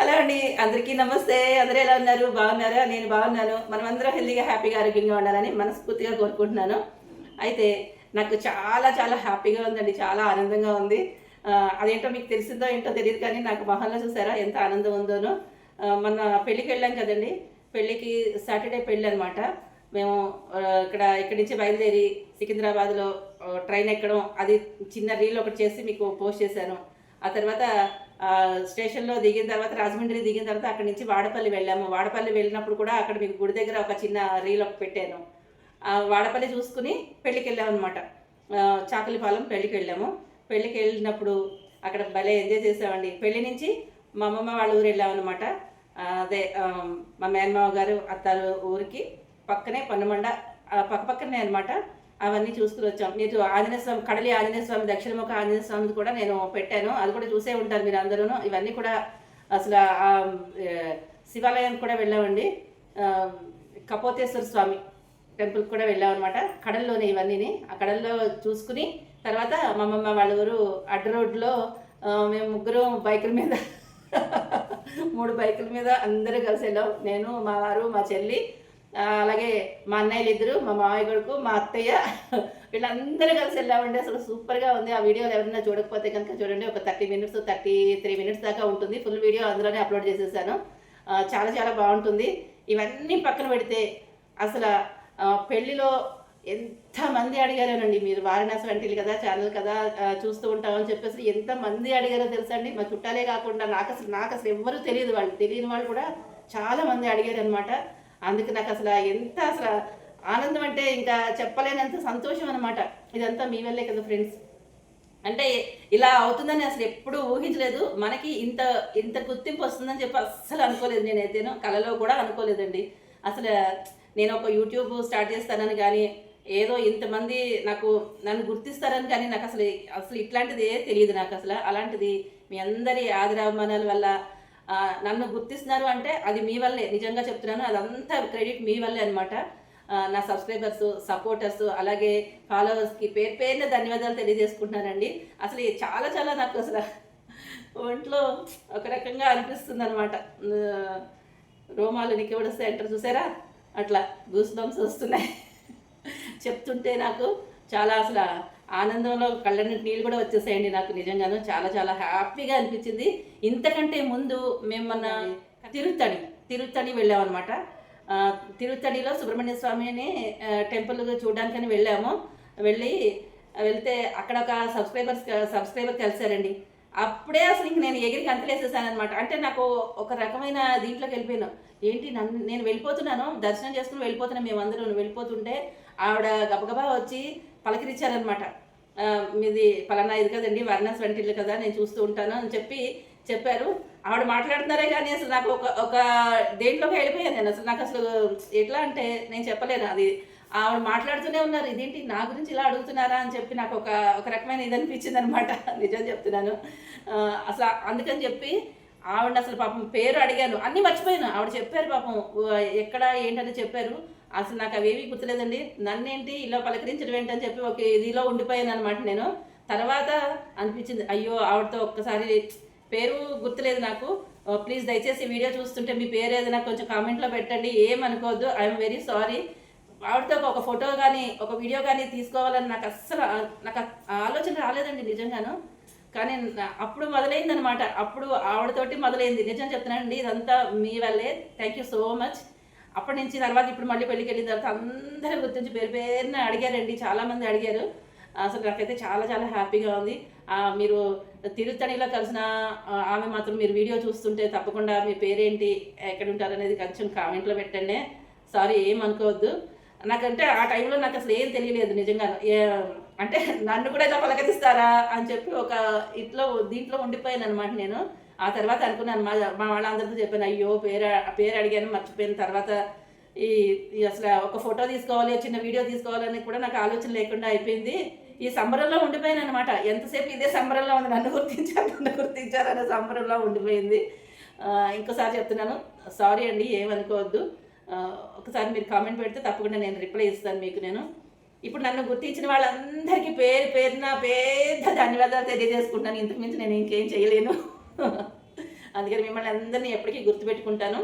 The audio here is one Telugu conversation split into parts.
హలో అండి అందరికీ నమస్తే. అందరూ ఎలా ఉన్నారు? బాగున్నారా? నేను బాగున్నాను. మనమందరం హెల్తీగా హ్యాపీగా ఆరోగ్యంగా ఉండాలని మనస్ఫూర్తిగా కోరుకుంటున్నాను. అయితే నాకు చాలా చాలా హ్యాపీగా ఉందండి. చాలా ఆనందంగా ఉంది. అదేంటో మీకు తెలిసిందో ఏంటో తెలియదు కానీ నాకు మొహంలో చూసారా? ఎంత ఆనందం ఉందోనో. మన మొన్న పెళ్ళికి వెళ్ళాం కదండి. పెళ్ళికి సాటర్డే పెళ్ళి అనమాట మేము ఇక్కడ ఇక్కడి నుంచి బయలుదేరి సికింద్రాబాద్లో ట్రైన్ ఎక్కడం అది చిన్న రీల్ ఒకటి చేసి మీకు పోస్ట్ చేశాను. ఆ తర్వాత స్టేషన్లో దిగిన తర్వాత రాజమండ్రి దిగిన తర్వాత అక్కడి నుంచి వాడపల్లి వెళ్ళాము. వాడపల్లి వెళ్ళినప్పుడు కూడా అక్కడ మీకు గుడి దగ్గర ఒక చిన్న రీల్ ఒక పెట్టాను. వాడపల్లి చూసుకుని పెళ్ళికి వెళ్ళాము అనమాట చాకలిపాలెం పెళ్ళికి వెళ్ళాము. పెళ్ళికి వెళ్ళినప్పుడు అక్కడ భలే ఎంజాయ్ చేసామండి పెళ్ళి నుంచి మా అమ్మమ్మ వాళ్ళ ఊరు వెళ్ళామన్నమాట అదే మా మేనమావ గారు అత్తారు ఊరికి పక్కనే పన్నమండ పక్క పక్కనే అనమాట అవన్నీ చూసుకుని వచ్చాం. మీరు ఆంజనేయ స్వామి కడలి ఆంజనేయ స్వామి దక్షిణముఖ ఆంజనేయ స్వామిది కూడా నేను పెట్టాను. అది కూడా చూసే ఉంటారు మీరు అందరూ ఇవన్నీ కూడా అసలు శివాలయానికి కూడా వెళ్ళామండి. కపోతేశ్వర స్వామి టెంపుల్కి కూడా వెళ్ళామన్నమాట. కడల్లోనే ఇవన్నీని. ఆ కడల్లో చూసుకుని తర్వాత మా అమ్మమ్మ వాళ్ళ ఊరు అడ్డ రోడ్లో మేము ముగ్గురు బైకుల మీద మూడు బైకుల మీద అందరూ కలిసి వెళ్ళాం. నేను మా వారు మా చెల్లి అలాగే మా అన్నయ్యలు ఇద్దరు మా మామయ్య కొడుకు మా అత్తయ్య వీళ్ళందరూ కలిసి వెళ్ళామండి. అసలు సూపర్గా ఉంది. ఆ వీడియోలు ఎవరైనా చూడకపోతే కనుక చూడండి. ఒక thirty minutes thirty three minutes దాకా ఉంటుంది. ఫుల్ వీడియో అందులోనే అప్లోడ్ చేసేసాను. చాలా చాలా బాగుంటుంది. ఇవన్నీ పక్కన పెడితే అసలు పెళ్ళిలో ఎంతమంది అడిగారోనండి. మీరు వారణాసి వంటిలు కదా ఛానల్ కదా చూస్తూ ఉంటామని చెప్పేసి ఎంతమంది అడిగారో తెలుసా అండి? మా చుట్టాలే కాకుండా నాకు అసలు నాకు అసలు ఎవ్వరూ తెలియదు వాళ్ళు. తెలియని వాళ్ళు కూడా చాలా మంది అడిగారు అనమాట అందుకు నాకు అసలు ఎంత అసలు ఆనందం అంటే ఇంకా చెప్పలేనంత సంతోషం అనమాట ఇదంతా మీ వల్లే కదా ఫ్రెండ్స్. అంటే ఇలా అవుతుందని అసలు ఎప్పుడూ ఊహించలేదు. మనకి ఇంత ఇంత గుర్తింపు వస్తుందని చెప్పి అస్సలు అనుకోలేదు నేనైతేను. కలలో కూడా అనుకోలేదండి. అసలు నేను ఒక యూట్యూబ్ స్టార్ట్ చేస్తానని కానీ ఏదో ఇంతమంది నాకు నన్ను గుర్తిస్తారని కానీ నాకు అసలు అసలు ఇట్లాంటిది తెలియదు నాకు అసలు. అలాంటిది మీ అందరి ఆదరాభిమానాల వల్ల నన్ను గుర్తిస్తున్నారు అంటే అది మీ వల్లే. నిజంగా చెప్తున్నాను అదంతా క్రెడిట్ మీ వల్లే అనమాట నా సబ్స్క్రైబర్స్ సపోర్టర్స్ అలాగే ఫాలోవర్స్కి పేరు పేరున ధన్యవాదాలు తెలియజేసుకుంటున్నానండి. అసలు చాలా చాలా నాకు అసలు ఒంట్లో ఒక రకంగా అనిపిస్తుంది అనమాట రోమాలు నిక్కబడిస్తే ఎంటర్ చూసారా? అట్లా గూస్ బంప్స్ వస్తున్నాయి. చెప్తుంటే నాకు చాలా అసలు ఆనందంలో కళ్ళ నుండి నీళ్ళు కూడా వచ్చేసాయండి నాకు నిజంగాను చాలా చాలా హ్యాపీగా అనిపించింది. ఇంతకంటే ముందు మేము మొన్న తిరుత్తణి తిరుత్తణి వెళ్ళామన్నమాట. ఆ, తిరుత్తణిలో సుబ్రహ్మణ్య స్వామిని టెంపుల్ చూడడానికని వెళ్ళాము. వెళ్ళి వెళ్తే అక్కడ ఒక సబ్స్క్రైబర్స్ సబ్స్క్రైబర్ కలిసారండి అప్పుడే అసలు ఇంక నేను ఎగిరి గంతలేసేసాను అనమాట అంటే నాకు ఒక రకమైన దీంట్లోకి వెళ్ళిపోయాను. ఏంటి నన్ను నేను వెళ్ళిపోతున్నాను దర్శనం చేసుకుని వెళ్ళిపోతున్నాను మేమందరం వెళ్ళిపోతుంటే ఆవిడ గబగబా వచ్చి పలకరించారనమాట ఆ, మీది పలానా ఇది కదండి వర్ణస్ వంటిల్లు కదా నేను చూస్తూ ఉంటాను అని చెప్పి చెప్పారు. ఆవిడ మాట్లాడుతున్నారే కానీ అసలు నాకు ఒక ఒక దేంట్లోకి వెళ్ళిపోయాను నేను. అసలు నాకు అసలు ఎట్లా అంటే నేను చెప్పలేను అది. ఆవిడ మాట్లాడుతూనే ఉన్నారు ఇదేంటి నా గురించి ఇలా అడుగుతున్నారా? అని చెప్పి నాకు ఒక ఒక రకమైన ఇది అనిపించింది అనమాట నిజం చెప్తున్నాను. అసలు అందుకని చెప్పి ఆవిడ అసలు పాపం పేరు అడిగాను. అన్నీ మర్చిపోయాను. ఆవిడ చెప్పారు పాపం ఎక్కడ ఏంటని చెప్పారు? అసలు నాకు అవేవి గుర్తులేదండి. నన్నేంటి ఇలా పలకరించడం ఏంటని చెప్పి ఒక ఇదిలో ఉండిపోయాను అనమాట నేను. తర్వాత అనిపించింది అయ్యో ఆవిడతో ఒక్కసారి పేరు గుర్తులేదు నాకు. ప్లీజ్ దయచేసి వీడియో చూస్తుంటే మీ పేరు ఏదైనా కొంచెం కామెంట్లో పెట్టండి. ఏమనుకోవద్దు. I'm very sorry. ఆవిడతో ఒక ఫోటో కానీ ఒక వీడియో కానీ తీసుకోవాలని నాకు అస్సలు నాకు ఆలోచన రాలేదండి నిజంగాను. కానీ అప్పుడు మొదలైంది అనమాట అప్పుడు ఆవిడతోటి మొదలైంది. నిజం చెప్తున్నానండి ఇదంతా మీ వల్లే. Thank you so much. అప్పటి నుంచి తర్వాత ఇప్పుడు మళ్ళీ పెళ్ళికి వెళ్ళిన తర్వాత అందరూ గుర్తించి పేరు పేరున అడిగారండి చాలామంది అడిగారు. అసలు నాకైతే చాలా చాలా హ్యాపీగా ఉంది. మీరు తిరుత్తణిలో కలిసిన ఆమె మాత్రం మీరు వీడియో చూస్తుంటే తప్పకుండా మీ పేరేంటి ఎక్కడ ఉంటారు అనేది కొంచెం కామెంట్లో పెట్టండి. సారీ ఏం అనుకోవద్దు. నాకంటే ఆ టైంలో నాకు అసలు ఏం తెలియలేదు నిజంగా అంటే నన్ను కూడా ఇలా పలకరిస్తారా అని చెప్పి ఒక ఇట్లో దీంట్లో ఉండిపోయాను అనమాట నేను. ఆ తర్వాత అనుకున్నాను మా మా వాళ్ళందరితో చెప్పాను అయ్యో పేరు పేరు అడిగాను మర్చిపోయిన. తర్వాత ఈ అసలు ఒక ఫోటో తీసుకోవాలి చిన్న వీడియో తీసుకోవాలని కూడా నాకు ఆలోచన లేకుండా అయిపోయింది. ఈ సంబరంలో ఉండిపోయాను అనమాట ఎంతసేపు ఇదే సంబరంలో ఉంది నన్ను గుర్తించారు నన్ను గుర్తించారు అనే సంబరంలో ఉండిపోయింది. ఇంకోసారి చెప్తున్నాను సారీ అండి ఏమనుకోవద్దు. ఒకసారి మీరు కామెంట్ పెడితే తప్పకుండా నేను రిప్లై ఇస్తాను మీకు నేను. ఇప్పుడు నన్ను గుర్తించిన వాళ్ళందరికీ పేరు పేరున పెద్ద ధన్యవాదాలు తెలియజేసుకుంటాను ఇంతకు మించి నేను ఇంకేం చేయలేను. అందుకని మిమ్మల్ని అందరినీ ఎప్పటికీ గుర్తుపెట్టుకుంటాను.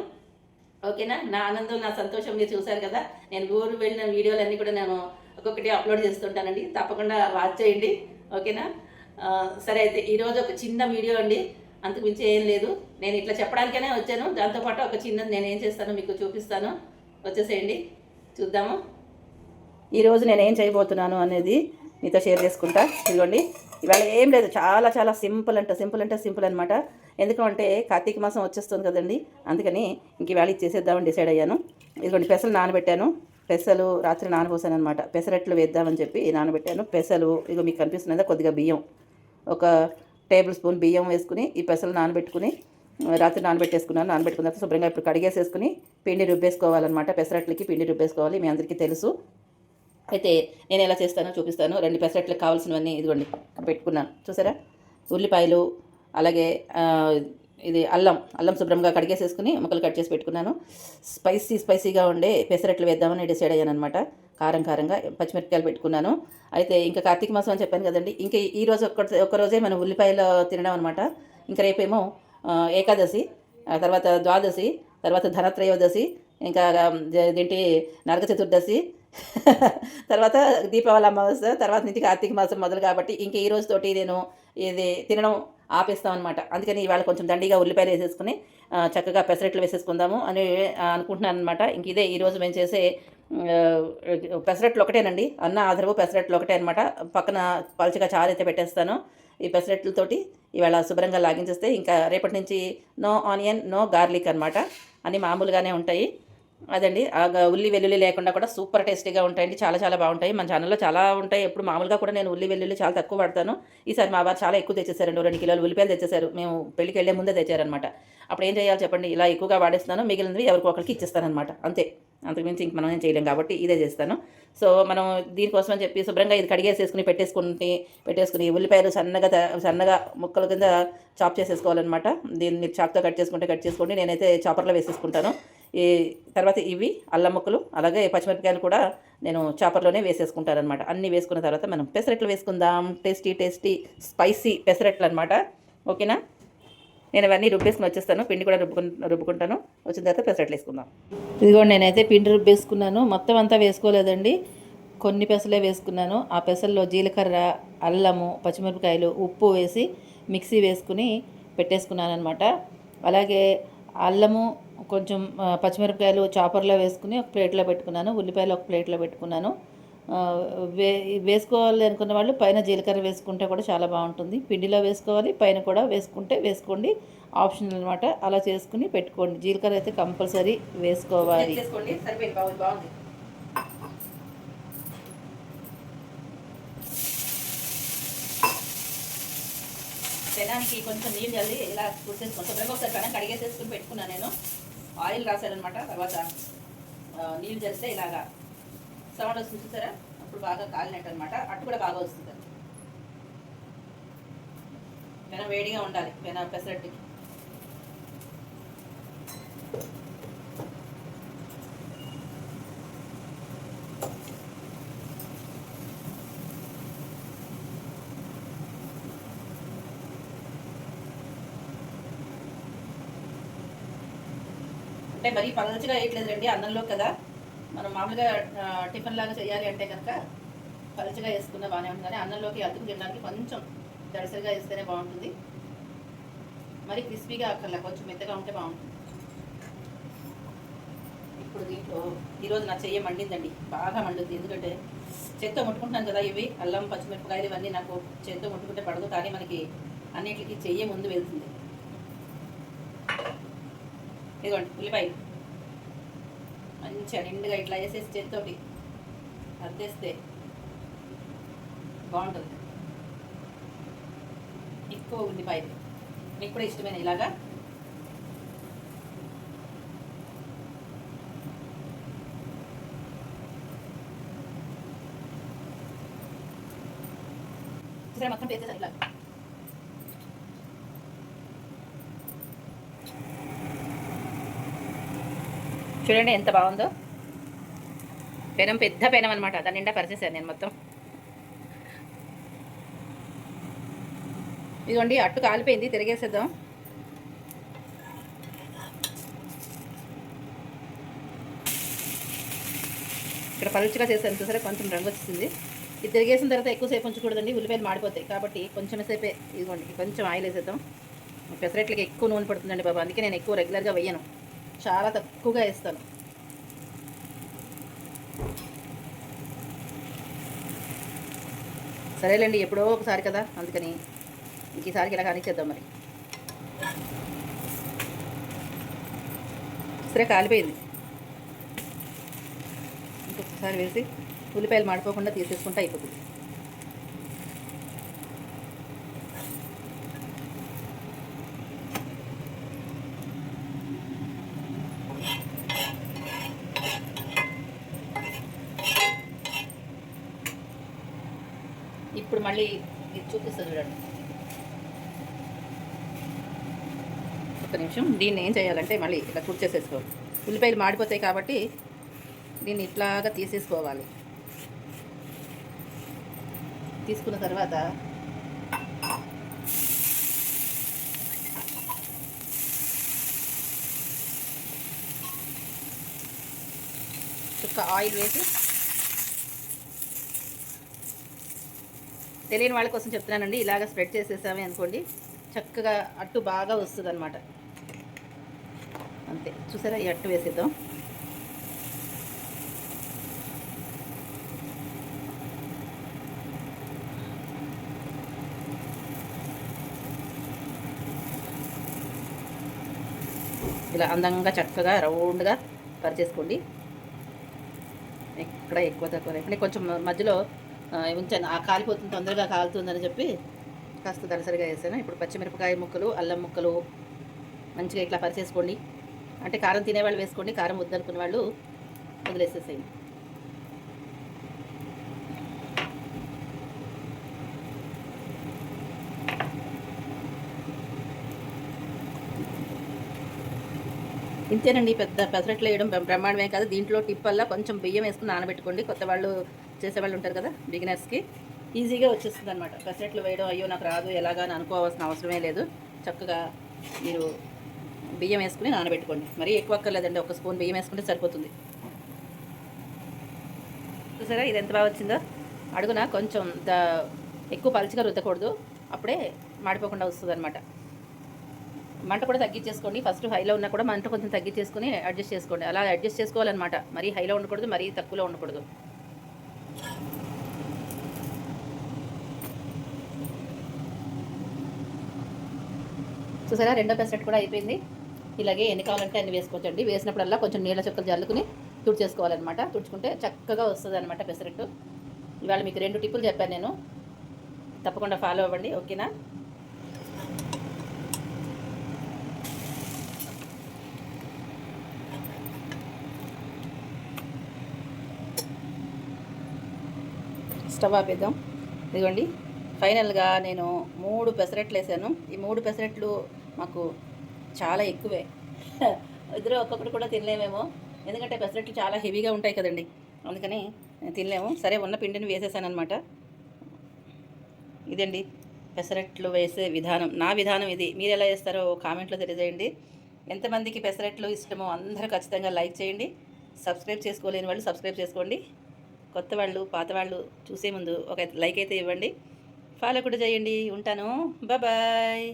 ఓకేనా? నా ఆనందం నా సంతోషం మీరు చూశారు కదా? నేను ఊరు వెళ్ళిన వీడియోలన్నీ కూడా నేను ఒక్కొక్కటి అప్లోడ్ చేస్తుంటానండి. తప్పకుండా వాచ్ చేయండి. ఓకేనా? సరే అయితే ఈరోజు ఒక చిన్న వీడియో అండి. అంతకు మించి ఏం లేదు. నేను ఇట్లా చెప్పడానికనే వచ్చాను. దాంతోపాటు ఒక చిన్నది నేను ఏం చేస్తానో మీకు చూపిస్తాను. వచ్చేసేయండి. చూద్దాము. ఈరోజు నేను ఏం చేయబోతున్నాను అనేది మీతో షేర్ చేసుకుంటా. ఇదిగోండి. ఇవాళ ఏం లేదు. చాలా చాలా సింపుల్ అంటే సింపుల్ అంటే సింపుల్ అనమాట ఎందుకంటే కార్తీక మాసం వచ్చేస్తుంది కదండి. అందుకని ఇంక ఇవాళ ఇచ్చేసేద్దామని డిసైడ్ అయ్యాను. ఇదిగోండి పెసలు నానబెట్టాను. పెసలు రాత్రి నానబోసాను అనమాట పెసరట్లు వేద్దామని చెప్పి నానబెట్టాను. పెసలు ఇక మీకు కనిపిస్తున్నదా కొద్దిగా బియ్యం. ఒక టేబుల్ స్పూన్ బియ్యం వేసుకుని ఈ పెసలు నానబెట్టుకుని రాత్రి నానబెట్టేసుకున్నాను. నానబెట్టుకున్న తర్వాత శుభ్రంగా ఇప్పుడు కడిగేసేసుకుని పిండి రుబ్బేసుకోవాలన్నమాట. పెసరట్లకి పిండి రుబ్బేసుకోవాలి. మీ అందరికీ తెలుసు. అయితే నేను ఎలా చేస్తానో చూపిస్తాను. రెండు పెసరట్లకు కావాల్సినవన్నీ ఇదిగోండి పెట్టుకున్నాను. చూసారా? ఉల్లిపాయలు అలాగే ఇది అల్లం అల్లం శుభ్రంగా కడిగేసేసుకుని ముక్కలు కట్ చేసి పెట్టుకున్నాను. స్పైసీ స్పైసీగా ఉండే పెసరట్లు వేద్దామని డిసైడ్ అయ్యాను అనమాట కారం కారంగా పచ్చిమిరపకాయలు పెట్టుకున్నాను. అయితే ఇంకా కార్తీక మాసం అని చెప్పాను కదండి ఇంకా ఈ రోజు ఒక్క ఒక్కరోజే మనం ఉల్లిపాయలు తినడం అనమాట ఇంకా రేపేమో ఏకాదశి తర్వాత ద్వాదశి తర్వాత ధనత్రయోదశి ఇంకా ఇదేంటి నరక చతుర్దశి తర్వాత దీపావళి అమావాస్య తర్వాత నుంచి కార్తీక మాసం మొదలు కాబట్టి ఇంక ఈ రోజుతోటి నేను ఇది తినడం ఆపేస్తాం అనమాట అందుకని ఇవాళ కొంచెం దండిగా ఉల్లిపాయలు వేసేసుకుని చక్కగా పెసరట్లు వేసేసుకుందాము అని అనుకుంటున్నాను అనమాట ఇంక ఇదే ఈరోజు మేము చేసే పెసరెట్లు పెసరట్లు ఒకటేనండి. అన్న ఆదరవు పెసరట్లు ఒకటే అనమాట పక్కన పలుచగా చారు అయితే పెట్టేస్తాను. ఈ పెసరెట్లతోటి ఇవాళ శుభ్రంగా లాగించేస్తే ఇంకా రేపటి నుంచి నో ఆనియన్ నో గార్లిక్ అనమాట అన్నీ మామూలుగానే ఉంటాయి. అదండి. ఆ ఉల్లి వెల్లుల్లి లేకుండా కూడా సూపర్ టేస్టీగా ఉంటాయండి. చాలా చాలా బాగుంటాయి. మన ఛానల్లో చాలా ఉంటాయి. ఎప్పుడు మామూలుగా కూడా నేను ఉల్లి వెల్లుల్లి చాలా తక్కువ పడతాను ఈసారి మా వారు చాలా ఎక్కువ తెచ్చేసారండి. రెండు కిలోలు ఉల్లిపాయలు తెచ్చేసారు. మేము పెళ్ళికి వెళ్ళే ముందే తెచ్చారనమాట అప్పుడు ఏం చేయాలి చెప్పండి? ఇలా ఎక్కువగా వాడేస్తాను మిగిలినవి ఎవరికి ఒకరికి ఇచ్చేస్తానమాట అంతే. అంతకుమించి ఇంక మనం ఏం చేయలేం కాబట్టి ఇదే చేస్తాను. సో మనం దీనికోసం అని చెప్పి శుభ్రంగా ఇది కడిగేసేసుకుని పెట్టేసుకుని పెట్టేసుకుని ఉల్లిపాయలు సన్నగా సన్నగా ముక్కల కింద చాప్ చేసేసుకోవాలన్నమాట. దీన్ని మీరు చాక్తో కట్ చేసుకుంటే కట్ చేసుకోండి. నేనైతే చాపర్లో వేసేసుకుంటాను. ఈ తర్వాత ఇవి అల్లం ముక్కలు అలాగే పచ్చిమిరపకాయలు కూడా నేను చాపర్లోనే వేసేసుకుంటాను అనమాట అన్నీ వేసుకున్న తర్వాత మనం పెసరట్లు వేసుకుందాం. టేస్టీ టేస్టీ స్పైసీ పెసరట్లు అనమాట ఓకేనా? నేను అవన్నీ రుబ్బేసుకుని వచ్చేస్తాను. పిండి కూడా రుబ్బుకు రుబ్బుకుంటాను. వచ్చిన తర్వాత పెసరట్లు వేసుకుందాం. ఇదిగోండి నేనైతే పిండి రుబ్బేసుకున్నాను. మొత్తం అంతా వేసుకోలేదండి. కొన్ని పెసలే వేసుకున్నాను. ఆ పెసల్లో జీలకర్ర అల్లము పచ్చిమిరపకాయలు ఉప్పు వేసి మిక్సీ వేసుకుని పెట్టేసుకున్నాను అనమాట అలాగే అల్లము కొంచెం పచ్చిమిరపకాయలు చాపర్లో వేసుకుని ఒక ప్లేట్లో పెట్టుకున్నాను. ఉల్లిపాయలు ఒక ప్లేట్లో పెట్టుకున్నాను. వే వేసుకోవాలి అనుకున్న వాళ్ళు పైన జీలకర్ర వేసుకుంటే కూడా చాలా బాగుంటుంది. పిండిలో వేసుకోవాలి పైన కూడా వేసుకుంటే వేసుకోండి. ఆప్షనల్ అనమాట అలా చేసుకుని పెట్టుకోండి. జీలకర్ర అయితే కంపల్సరీ వేసుకోవాలి. పెనానికి కొంచెం నీళ్ళు చల్లి ఇలా కూర్చేసుకొని శుభ్రంగా ఒకసారి పెనం కడిగేసేసుకుని పెట్టుకున్నాను నేను. ఆయిల్ రాశారనమాట తర్వాత నీళ్ళు చేస్తే ఇలాగా సౌండ్ వస్తుంది చూసారా? అప్పుడు బాగా కాలినట్టు అనమాట అట్టు కూడా బాగా వస్తుంది. పెనం వేడిగా ఉండాలి పెన పెసరట్టుకి. అంటే మరీ పలచగా వేయట్లేదండి అన్నంలో కదా. మనం మామూలుగా టిఫిన్ లాగా చేయాలి అంటే కనుక పలచగా వేసుకున్న బాగానే ఉంటుంది కానీ అన్నంలోకి అతుకు తినడానికి కొంచెం దడసరిగా వేస్తేనే బాగుంటుంది. మరి క్రిస్పీగా అక్కర్లా కొంచెం మెత్తగా ఉంటే బాగుంటుంది. ఇప్పుడు దీంట్లో ఈరోజు నా చెయ్యి మండిందండి. బాగా మండుద్ది. ఎందుకంటే చేత్తో ముట్టుకుంటున్నాను కదా ఇవి. అల్లం పచ్చిమిరపకాయలు ఇవన్నీ నాకు చేత్తో ముట్టుకుంటే పడదు. కానీ మనకి అన్నిటికీ చెయ్యి ముందు వెళ్తుంది. ఇదిగోండి ఉల్లిపాయలు. మంచిగా నిండుగా ఇట్లా వేసేసి చేతితోటి అద్దేస్తే బాగుంటుంది. ఎక్కువ ఉల్లిపాయలు. మీకు కూడా ఇష్టమైన ఇలాగా? మొత్తం వేసేసాను ఇలా చూడండి ఎంత బాగుందో. పెనం పెద్ద పెనం అనమాట దాని నిండా పరిచేసాను నేను మొత్తం. ఇదిగోండి అట్టు కాలిపోయింది తిరిగేసేద్దాం. ఇక్కడ పలుచుగా చేసాను చూసారా కొంచెం రంగు వచ్చింది ఇది తిరిగేసిన తర్వాత ఎక్కువసేపు ఉంచకూడదండి ఉల్లిపాయలు మాడిపోతాయి కాబట్టి కొంచెం సేపే ఇదిగోండి కొంచెం ఆయిల్ వేసేద్దాం. పెసరెట్లకి ఎక్కువ నూనె పడుతుందండి బాబా అందుకే నేను ఎక్కువ రెగ్యులర్గా వేయను. చాలా తక్కువగా వేస్తాను. సరేలేండి ఎప్పుడో ఒకసారి కదా అందుకని ఇంక ఈసారికి ఇలా కానిచ్చేద్దాం మరి. సరే కాలిపోయింది. ఇంకొకసారి వేసి ఉల్లిపాయలు మాడిపోకుండా తీసేసుకుంటే అయిపోతుంది ఇప్పుడు మళ్ళీ ఇది చూపిస్తుంది చూడండి ఒక్క నిమిషం. దీన్ని ఏం చేయాలంటే మళ్ళీ ఇలా చేసేసుకోవాలి ఉల్లిపాయలు మాడిపోతాయి కాబట్టి దీన్ని ఇట్లాగా తీసేసుకోవాలి. తీసుకున్న తర్వాత చుక్క ఆయిల్ వేసి తెలియని వాళ్ళ కోసం చెప్తున్నానండి. ఇలాగ స్ప్రెడ్ చేసేసామే అనుకోండి చక్కగా అట్టు బాగా వస్తుంది అనమాట అంతే. చూసారా? ఈ అట్టు వేసేద్దాం. ఇలా అందంగా చక్కగా రౌండ్గా పరిచేసుకోండి. ఎక్కడ ఎక్కువ తక్కువ లేకుండా. కొంచెం మధ్యలో ఉంచాను. ఆ కాలిపోతుంది తొందరగా కాలుతుందని చెప్పి కాస్త దళసరిగా వేసాను. ఇప్పుడు పచ్చిమిరపకాయ ముక్కలు అల్లం ముక్కలు మంచిగా ఇట్లా పరిచేసుకోండి. అంటే కారం తినేవాళ్ళు వేసుకోండి కారం వద్దనుకునే వాళ్ళు వదిలేసేసేయండి. ఇంతేనండి పెద్ద పెసరట్లు వేయడం బ్రహ్మాండమే కాదు. దీంట్లో టిప్ వల్ల కొంచెం బియ్యం వేసుకుని నానబెట్టుకోండి. కొత్త వాళ్ళు చేసేవాళ్ళు ఉంటారు కదా బిగినర్స్కి. ఈజీగా వచ్చేస్తుంది అనమాట పెసరట్లు వేయడం అయ్యో నాకు రాదు ఎలాగా అనుకోవాల్సిన అవసరమే లేదు. చక్కగా మీరు బియ్యం వేసుకుని నానబెట్టుకోండి. మరీ ఎక్కువ అక్కర్లేదండి ఒక స్పూన్ బియ్యం వేసుకుంటే సరిపోతుంది. చూసారా ఇది ఎంత బాగా వచ్చిందో? అడుగున కొంచెం ద ఎక్కువ పలుచగా రుద్దకూడదు. అప్పుడే మాడిపోకుండా వస్తుంది అనమాట మంట కూడా తగ్గించేసుకోండి. ఫస్ట్ హైలో ఉన్నా కూడా మంట కొంచెం తగ్గించేసుకుని అడ్జస్ట్ చేసుకోండి. అలా అడ్జస్ట్ చేసుకోవాలన్నమాట. మరీ హైలో ఉండకూడదు మరీ తక్కువలో ఉండకూడదు. చూసారా? రెండో పెసరెట్ కూడా అయిపోయింది. ఇలాగే ఎన్ని కావాలంటే అన్ని వేసుకోవచ్చండి. వేసినప్పుడల్లా కొంచెం నీళ్ళ చుక్కలు జల్లుకుని తుడిచేసుకోవాలన్నమాట. తుడుచుకుంటే చక్కగా వస్తుంది అనమాట పెసరెట్టు. ఇవాళ మీకు రెండు టిప్పులు చెప్పాను నేను. తప్పకుండా ఫాలో అవ్వండి. ఓకేనా? స్టవ్ ఆపేద్దాం. ఇదిగోండి. ఫైనల్గా నేను మూడు పెసరట్లు వేసాను. ఈ మూడు పెసరెట్లు మాకు చాలా ఎక్కువే. ఇద్దరు ఒక్కొక్కటి కూడా తినలేమేమో. ఎందుకంటే పెసరట్లు చాలా హెవీగా ఉంటాయి కదండి. అందుకని తినలేము. సరే ఉన్న పిండిని వేసేసాను అనమాట ఇదండి పెసరట్లు వేసే విధానం. నా విధానం ఇది. మీరు ఎలా చేస్తారో కామెంట్లో తెలియజేయండి. ఎంతమందికి పెసరట్లు ఇష్టమో అందరూ ఖచ్చితంగా లైక్ చేయండి. సబ్స్క్రైబ్ చేసుకోలేని వాళ్ళు సబ్స్క్రైబ్ చేసుకోండి. కొత్త వాళ్ళు పాత వాళ్ళు చూసే ముందు ఒక లైక్ అయితే ఇవ్వండి. ఫాలో కూడా చేయండి. ఉంటాను. బాయ్.